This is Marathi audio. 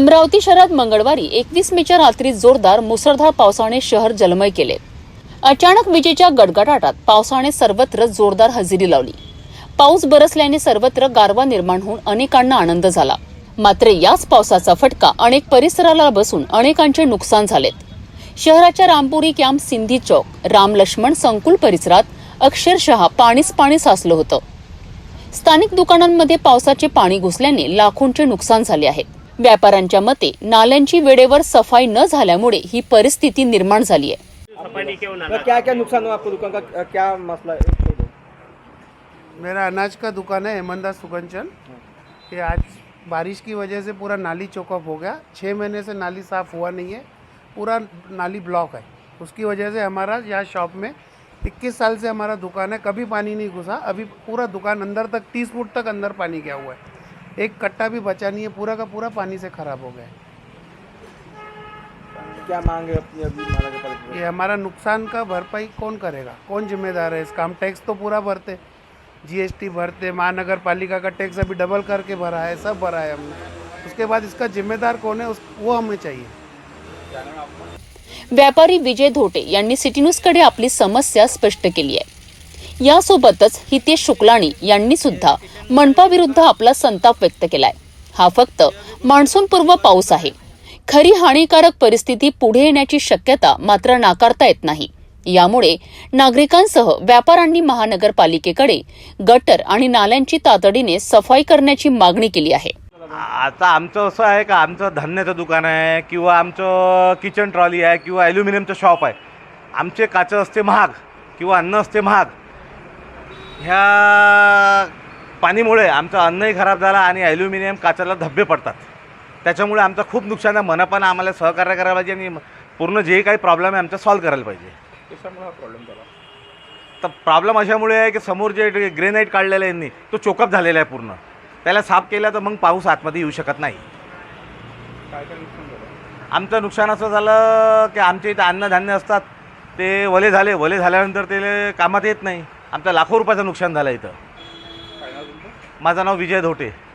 अमरावती शहरात मंगळवारी एकवीस मेच्या रात्री जोरदार मुसळधार पावसाने शहर जलमय केले. अचानक विजेच्या गडगडाटात पावसाने सर्वत्र जोरदार हजेरी लावली. पाऊस बरसल्याने सर्वत्र गारवा निर्माण होऊन अनेकांना आनंद झाला. मात्र याच पावसाचा फटका अनेक परिसराला बसून अनेकांचे नुकसान झालेत. शहराच्या रामपुरी कॅम्प सिंधी चौक राम लक्ष्मण संकुल परिसरात अक्षरशः पाणीच पाणी साचलं होतं. स्थानिक दुकानांमध्ये पावसाचे पाणी घुसल्याने लाखोंचे नुकसान झाले आहे. व्यापाऱ्यांच्या मते नाल्यांची वेळेवर सफाई न झाल्यामुळे ही परिस्थिती निर्माण झाली आहे क्या क्या नुकसान हुआ आपको दुकान का? क्या मसला है। मेरा अनाज का दुकान है हेमंदा सुगंचन। ये आज बारिश की वजह से पूरा नाली चौकअप हो गया। छः महीने से नाली साफ़ हुआ नहीं है। पूरा नाली ब्लॉक है। उसकी वजह से हमारा यहाँ शॉप में 21 साल से हमारा दुकान है। कभी पानी नहीं घुसा। अभी पूरा दुकान अंदर तक 30 फुट तक अंदर पानी गया हुआ है। एक कट्टा भी बचा नहीं है पूरा का पूरा पानी से ख़राब हो गया है। क्या मांग है अपनी अभी ये हमारा नुकसान का भरपाई कौन करेगा? कौन जिम्मेदार है इसका? हम टैक्स तो पूरा भरते जीएसटी भरते महानगर पालिका का टैक्स अभी डबल करके भरा है सब भरा है हमने। उसके बाद इसका जिम्मेदार कौन है उस वो हमें चाहिए। व्यापारी विजय धोटे यांनी सिटी न्यूजकडे आपली समस्या स्पष्ट केली आहे. यासोबतच हितेश शुक्लाणी यांनी सुद्धा मनपाविरुद्ध आपला संताप व्यक्त केलाय. हा फक्त मान्सूनपूर्व पाऊस आहे. खरी हानिकारक परिस्थिती पुढे येण्याची शक्यता मात्र नाकारता येत नाही. यामुळे नागरिकांसह व्यापाऱ्यांनी महानगरपालिकेकडे गटर आणि नाल्यांची तातडीने सफाई करण्याची मागणी केली आहे. आता आमचं असं आहे का आमचं धान्याचं दुकान आहे किंवा आमचं किचन ट्रॉली आहे किंवा ॲल्युमिनियमचं शॉप आहे. आमचे काचं असते महाग किंवा अन्न असते महाग. ह्या पाणीमुळे आमचं अन्नही खराब झालं आणि ॲल्युमिनियम काचाला धब्बे पडतात. त्याच्यामुळे आमचं खूप नुकसान आहे. मनपानं आम्हाला सहकार्य करायला पाहिजे आणि पूर्ण जे काही प्रॉब्लेम आहे आमचा सॉल्व्ह करायला पाहिजे. तर प्रॉब्लेम अशामुळे आहे की समोर जे ग्रेनाईट काढलेलं आहे यांनी तो चोकअप झालेला आहे पूर्ण. त्याला साफ केला तर मग पाऊस आतमध्ये येऊ शकत नाही. आमचं नुकसान असं झालं की आमच्या इथं अन्नधान्य असतात ते वले झाले. वले झाल्यानंतर ते कामात येत नाही. आमचं लाखो रुपयाचं नुकसान झालं इथं. माझं नाव विजय धोटे.